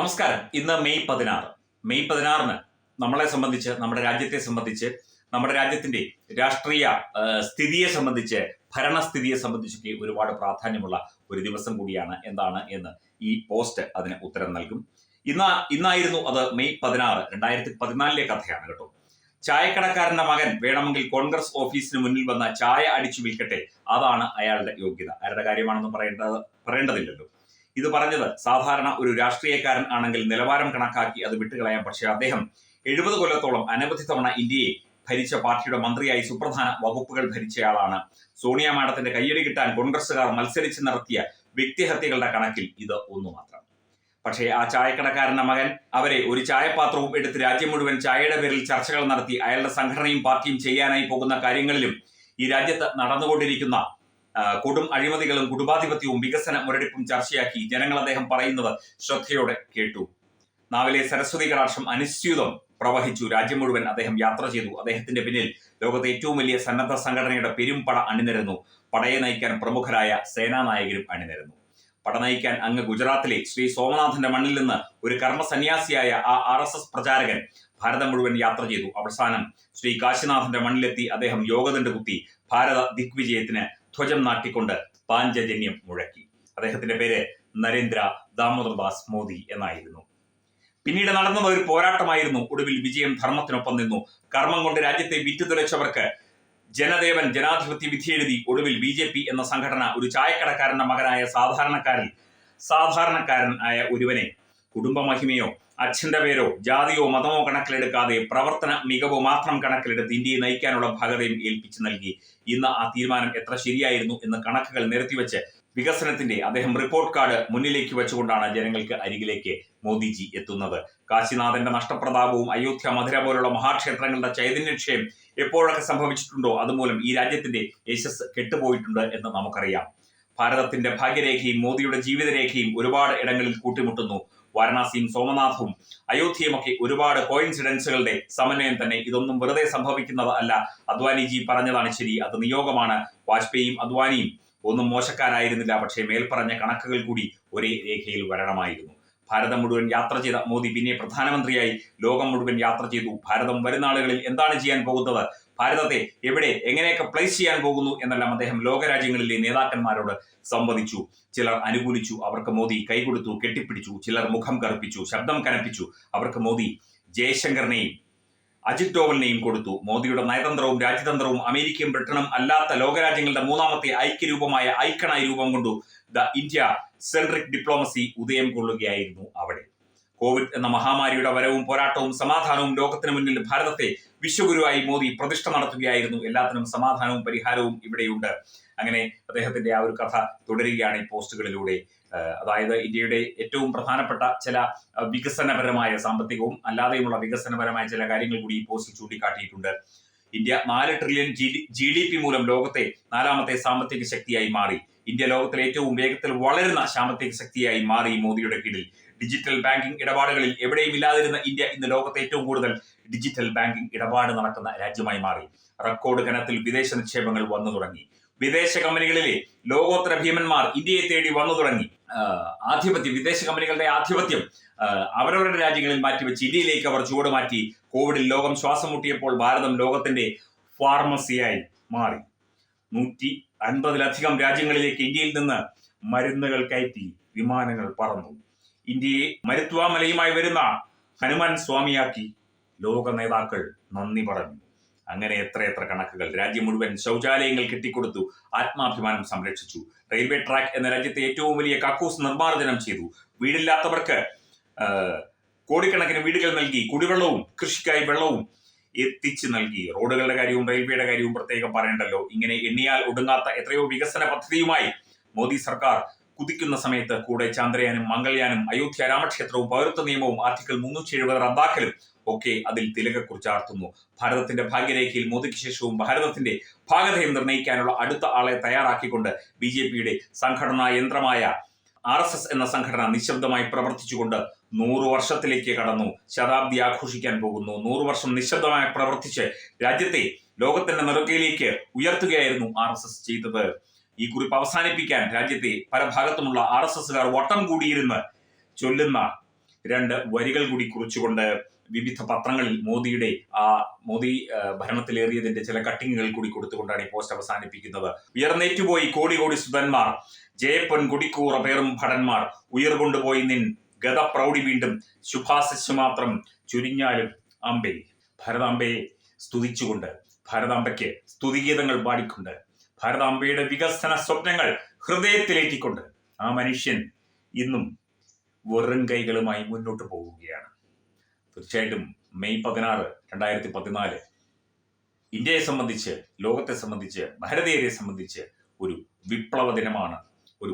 നമസ്കാരം. ഇന്ന് മെയ് പതിനാറ്. മെയ് പതിനാറിന് നമ്മളെ സംബന്ധിച്ച് നമ്മുടെ രാജ്യത്തെ സംബന്ധിച്ച് നമ്മുടെ രാജ്യത്തിന്റെ രാഷ്ട്രീയ സ്ഥിതിയെ സംബന്ധിച്ച് ഭരണസ്ഥിതിയെ സംബന്ധിച്ചൊക്കെ ഒരുപാട് പ്രാധാന്യമുള്ള ഒരു ദിവസം കൂടിയാണ് എന്താണ് എന്ന് ഈ പോസ്റ്റ് അതിന് ഉത്തരം നൽകും. ഇന്ന് ഇന്നായിരുന്നു അത് മെയ് പതിനാറ് രണ്ടായിരത്തി പതിനാലിലെ കഥയാണ് കേട്ടോ. ചായക്കടക്കാരന്റെ മകൻ വേണമെങ്കിൽ കോൺഗ്രസ് ഓഫീസിന് മുന്നിൽ വന്ന ചായ അടിച്ചു വിൽക്കട്ടെ അതാണ് അയാളുടെ യോഗ്യത. ആരുടെ കാര്യമാണെന്ന് പറയേണ്ടത് പറയേണ്ടതില്ലല്ലോ. ഇത് പറഞ്ഞത് സാധാരണ ഒരു രാഷ്ട്രീയക്കാരൻ ആണെങ്കിൽ നിലവാരം കണക്കാക്കി അത് വിട്ടുകളയാം. പക്ഷേ അദ്ദേഹം എഴുപത് കൊല്ലത്തോളം അനവധി തവണ ഇന്ത്യയെ ഭരിച്ച പാർട്ടിയുടെ മന്ത്രിയായി സുപ്രധാന വകുപ്പുകൾ ഭരിച്ചയാളാണ്. സോണിയ മാഡത്തിന്റെ കയ്യടി കിട്ടാൻ കോൺഗ്രസുകാർ മത്സരിച്ച് നടത്തിയ വ്യക്തിഹത്യകളുടെ കണക്കിൽ ഇത് ഒന്നു മാത്രം. പക്ഷേ ആ ചായക്കടക്കാരന്റെ മകൻ അവരെ ഒരു ചായപാത്രവും എടുത്ത് രാജ്യം മുഴുവൻ ചായയുടെ പേരിൽ ചർച്ചകൾ നടത്തി അയാളുടെ സംഘടനയും പാർട്ടിയും ചെയ്യാനായി പോകുന്ന കാര്യങ്ങളിലും ഈ രാജ്യത്ത് നടന്നുകൊണ്ടിരിക്കുന്ന കൊടും അഴിമതികളും കുടുംബാധിപത്യവും വികസന മുരടിപ്പും ചർച്ചയാക്കി ജനങ്ങൾ അദ്ദേഹം പറയുന്നത് ശ്രദ്ധയോടെ കേട്ടു. നാവിലെ സരസ്വതി കടാക്ഷം അനിശ്ചിതം പ്രവഹിച്ചു. രാജ്യം മുഴുവൻ അദ്ദേഹം യാത്ര ചെയ്തു. അദ്ദേഹത്തിന്റെ പിന്നിൽ ലോകത്തെ ഏറ്റവും വലിയ സന്നദ്ധ സംഘടനയുടെ പെരുംപട അണിനിരന്നു. പടയെ നയിക്കാൻ പ്രമുഖരായ സേനാനായകരും അണിനിരന്നു. പട നയിക്കാൻ അങ്ങ് ഗുജറാത്തിലെ ശ്രീ സോമനാഥന്റെ മണ്ണിൽ നിന്ന് ഒരു കർമ്മസന്യാസിയായ ആ ആർ എസ് എസ് പ്രചാരകൻ ഭാരതം മുഴുവൻ യാത്ര ചെയ്തു. അവസാനം ശ്രീ കാശിനാഥന്റെ മണ്ണിലെത്തി അദ്ദേഹം യോഗദണ്ഡ് കുത്തി ഭാരത ദിഗ്വിജയത്തിന് ധ്വജം നാട്ടിക്കൊണ്ട് പാഞ്ചജന്യം മുഴക്കി. അദ്ദേഹത്തിന്റെ പേര് നരേന്ദ്ര ദാമോദർദാസ് മോദി എന്നായിരുന്നു. പിന്നീട് നടന്നത് ഒരു പോരാട്ടമായിരുന്നു. ഒടുവിൽ വിജയം ധർമ്മത്തിനൊപ്പം നിന്നു. കർമ്മം കൊണ്ട് രാജ്യത്തെ വിറ്റുതുലച്ചവർക്ക് ജനദേവൻ ജനാധിപത്യ വിധിയെഴുതി ഒടുവിൽ ബി ജെ പി എന്ന സംഘടന ഒരു ചായക്കടക്കാരന്റെ മകനായ സാധാരണക്കാരൻ സാധാരണക്കാരൻ ആയ ഒരുവനെ കുടുംബമഹിമയോ അച്ഛന്റെ പേരോ ജാതിയോ മതമോ കണക്കിലെടുക്കാതെ പ്രവർത്തന മികവോ മാത്രം കണക്കിലെടുത്ത് ഇന്ത്യയെ നയിക്കാനുള്ള ഭാഗതയും ഏൽപ്പിച്ചു നൽകി. ഇന്ന് ആ തീരുമാനം എത്ര ശരിയായിരുന്നു എന്ന് കണക്കുകൾ നിരത്തിവെച്ച് വികസനത്തിന്റെ അദ്ദേഹം റിപ്പോർട്ട് കാർഡ് മുന്നിലേക്ക് വെച്ചുകൊണ്ടാണ് ജനങ്ങൾക്ക് അരികിലേക്ക് മോദിജി എത്തുന്നത്. കാശിനാഥന്റെ നഷ്ടപ്രതാപവും അയോധ്യ മധുര പോലുള്ള മഹാക്ഷേത്രങ്ങളുടെ ചൈതന്യക്ഷയം എപ്പോഴൊക്കെ സംഭവിച്ചിട്ടുണ്ടോ അതുമൂലം ഈ രാജ്യത്തിന്റെ യശസ് കെട്ടുപോയിട്ടുണ്ട് എന്ന് നമുക്കറിയാം. ഭാരതത്തിന്റെ ഭാഗ്യരേഖയും മോദിയുടെ ജീവിതരേഖയും ഒരുപാട് ഇടങ്ങളിൽ കൂട്ടിമുട്ടുന്നു. വാരണാസിയും സോമനാഥും അയോധ്യയും ഒക്കെ ഒരുപാട് കോയിൻസിഡൻസുകളുടെ സമന്വയം തന്നെ. ഇതൊന്നും വെറുതെ സംഭവിക്കുന്നത് അല്ല അദ്വാനിജി പറഞ്ഞതാണ് ശരി. അത് നിയോഗമാണ്. വാജ്പേയിയും അദ്വാനിയും ഒന്നും മോശക്കാരായിരുന്നില്ല. പക്ഷേ മേൽപ്പറഞ്ഞ കണക്കുകൾ കൂടി ഒരേ രേഖയിൽ വരണമായിരുന്നു. ഭാരതം മുഴുവൻ യാത്ര ചെയ്ത മോദി പിന്നെ പ്രധാനമന്ത്രിയായി. ലോകം മുഴുവൻ യാത്ര ചെയ്തു. ഭാരതം വരുന്നാളുകളിൽ എന്താണ് ചെയ്യാൻ പോകുന്നത്? ഭാരതത്തെ എവിടെ എങ്ങനെയൊക്കെ പ്ലേസ് ചെയ്യാൻ പോകുന്നു എന്നെല്ലാം അദ്ദേഹം ലോകരാജ്യങ്ങളിലെ നേതാക്കന്മാരോട് സംവദിച്ചു. ചിലർ അനുകൂലിച്ചു അവർക്ക് മോദി കൈകൊടുത്തു കെട്ടിപ്പിടിച്ചു. ചിലർ മുഖം കറുപ്പിച്ചു ശബ്ദം കനപ്പിച്ചു. അവർക്ക് മോദി ജയശങ്കറിനെയും അജിത് ഡോവലിനെയും കൊടുത്തു. മോദിയുടെ നയതന്ത്രവും രാജ്യതന്ത്രവും അമേരിക്കയും ബ്രിട്ടനും അല്ലാത്ത ലോകരാജ്യങ്ങളുടെ മൂന്നാമത്തെ ഐക്യരൂപമായ ഐക്കണായി രൂപം കൊണ്ടു ദ ഇന്ത്യ സെൻട്രിക് ഡിപ്ലോമസി ഉദയം കൊള്ളുകയായിരുന്നു അവിടെ. കോവിഡ് എന്ന മഹാമാരിയുടെ വരവും പോരാട്ടവും സമാധാനവും ലോകത്തിന് മുന്നിൽ ഭാരതത്തെ വിശ്വഗുരുവായി മോദി പ്രതിഷ്ഠ നടത്തുകയായിരുന്നു. എല്ലാത്തിനും സമാധാനവും പരിഹാരവും ഇവിടെയുണ്ട്. അങ്ങനെ അദ്ദേഹത്തിന്റെ ആ ഒരു കഥ തുടരുകയാണ് ഈ പോസ്റ്റുകളിലൂടെ. അതായത് ഇന്ത്യയുടെ ഏറ്റവും പ്രധാനപ്പെട്ട ചില വികസനപരമായ സാമ്പത്തികവും അല്ലാതെയുമുള്ള വികസനപരമായ ചില കാര്യങ്ങൾ കൂടി ഈ പോസ്റ്റിൽ ചൂണ്ടിക്കാട്ടിയിട്ടുണ്ട്. ഇന്ത്യ നാല് ട്രില്യൺ ജി ഡി പി മൂലം ലോകത്തെ നാലാമത്തെ സാമ്പത്തിക ശക്തിയായി മാറി. ഇന്ത്യ ലോകത്തിലെ ഏറ്റവും വേഗത്തിൽ വളരുന്ന സാമ്പത്തിക ശക്തിയായി മാറി മോദിയുടെ കീഴിൽ. ഡിജിറ്റൽ ബാങ്കിംഗ് ഇടപാടുകളിൽ എവിടെയും ഇല്ലാതിരുന്ന ഇന്ത്യ ഇന്ന് ലോകത്തെ ഏറ്റവും കൂടുതൽ ഡിജിറ്റൽ ബാങ്കിംഗ് ഇടപാട് നടക്കുന്ന രാജ്യമായി മാറി. റെക്കോർഡ് കനത്തിൽ വിദേശ നിക്ഷേപങ്ങൾ വന്നു തുടങ്ങി. വിദേശ കമ്പനികളിലെ ലോകോത്തര ഭീമന്മാർ ഇന്ത്യയെ തേടി വന്നു തുടങ്ങി. ആധിപത്യം വിദേശ കമ്പനികളുടെ ആധിപത്യം അവരവരുടെ രാജ്യങ്ങളിൽ മാറ്റിവെച്ച് ഇന്ത്യയിലേക്ക് അവർ ചുവട് മാറ്റി കോവിഡിൽ ലോകം ശ്വാസം മുട്ടിയപ്പോൾ ഭാരതം ലോകത്തിന്റെ ഫാർമസിയായി മാറി. നൂറ്റി അൻപതിലധികം രാജ്യങ്ങളിലേക്ക് ഇന്ത്യയിൽ നിന്ന് മരുന്നുകൾ കയറ്റി വിമാനങ്ങൾ പറന്നു. ഇന്ത്യയെ മരുത്വാമലയുമായി വരുന്ന ഹനുമാൻ സ്വാമിയാക്കി ലോക നേതാക്കൾ നന്ദി പറഞ്ഞു. അങ്ങനെ എത്ര എത്ര കണക്കുകൾ രാജ്യം മുഴുവൻ ശൗചാലയങ്ങൾ കെട്ടിക്കൊടുത്തു ആത്മാഭിമാനം സംരക്ഷിച്ചു. റെയിൽവേ ട്രാക്ക് എന്ന രാജ്യത്തെ ഏറ്റവും വലിയ കക്കൂസ് നിർമ്മാർജനം ചെയ്തു. വീടില്ലാത്തവർക്ക് കോടിക്കണക്കിന് വീടുകൾ നൽകി കുടിവെള്ളവും കൃഷിക്കായി വെള്ളവും എത്തിച്ചു നൽകി. റോഡുകളുടെ കാര്യവും റെയിൽവേയുടെ കാര്യവും പ്രത്യേകം പറയണ്ടല്ലോ. ഇങ്ങനെ എണ്ണിയാൽ ഒടുങ്ങാത്ത എത്രയോ വികസന പദ്ധതിയുമായി മോദി സർക്കാർ കുതിക്കുന്ന സമയത്ത് കൂടെ ചന്ദ്രയാനും മംഗൾയാനും അയോധ്യ രാമക്ഷേത്രവും പൗരത്വ നിയമവും ആർട്ടിക്കിൾ മുന്നൂറ്റി എഴുപത് റദ്ദാക്കലും ഒക്കെ അതിൽ തിലകക്കുറിച്ചാർത്തുന്നു ഭാരതത്തിന്റെ ഭാഗ്യരേഖയിൽ മോദിക്ക് ശേഷവും ഭാരതത്തിന്റെ ഭാഗതയും നിർണയിക്കാനുള്ള അടുത്ത ആളെ തയ്യാറാക്കിക്കൊണ്ട് ബി ജെ പിയുടെ സംഘടനാ യന്ത്രമായ ആർ എസ് എസ് എന്ന സംഘടന നിശബ്ദമായി പ്രവർത്തിച്ചുകൊണ്ട് നൂറു വർഷത്തിലേക്ക് കടന്നു. ശതാബ്ദി ആഘോഷിക്കാൻ പോകുന്നു. നൂറു വർഷം നിശബ്ദമായി പ്രവർത്തിച്ച് രാജ്യത്തെ ലോകത്തിന്റെ നെറുകയിലേക്ക് ഉയർത്തുകയായിരുന്നു ആർ എസ് എസ് ചെയ്തത്. ഈ കുറിപ്പ് അവസാനിപ്പിക്കാൻ രാജ്യത്തെ പല ഭാഗത്തുമുള്ള ആർ എസ് എസുകാർ വട്ടം കൂടിയിരുന്ന് ചൊല്ലുന്ന രണ്ട് വരികൾ കൂടി കുറിച്ചുകൊണ്ട് വിവിധ പത്രങ്ങളിൽ മോദിയുടെ ആ മോദി ഭരണത്തിലേറിയതിന്റെ ചില കട്ടിങ്ങുകൾ കൂടി കൊടുത്തുകൊണ്ടാണ് ഈ പോസ്റ്റ് അവസാനിപ്പിക്കുന്നത്. ഉയർന്നേറ്റുപോയി കോടി കോടി സുതന്മാർ ജയപ്പൻ കുടിക്കൂറ പേറും ഭടന്മാർ ഉയർകൊണ്ടുപോയി നിൻ ഗത പ്രൗഢി വീണ്ടും ശുഭാശിച്ചു മാത്രം ചുരിഞ്ഞാലും അമ്പെ. ഭരതാംബയെ സ്തുതിച്ചുകൊണ്ട് ഭരതാംബയ്ക്ക് സ്തുതിഗീതങ്ങൾ പാടിക്കൊണ്ട് ഭാരതാംബയുടെ വികസന സ്വപ്നങ്ങൾ ഹൃദയത്തിലേറ്റിക്കൊണ്ട് ആ മനുഷ്യൻ ഇന്നും വെറും കൈകളുമായി മുന്നോട്ട് പോവുകയാണ്. തീർച്ചയായിട്ടും മെയ് പതിനാറ് രണ്ടായിരത്തി പതിനാല് ഇന്ത്യയെ സംബന്ധിച്ച് ലോകത്തെ സംബന്ധിച്ച് ഭാരതീയരെ സംബന്ധിച്ച് ഒരു വിപ്ലവ ദിനമാണ് ഒരു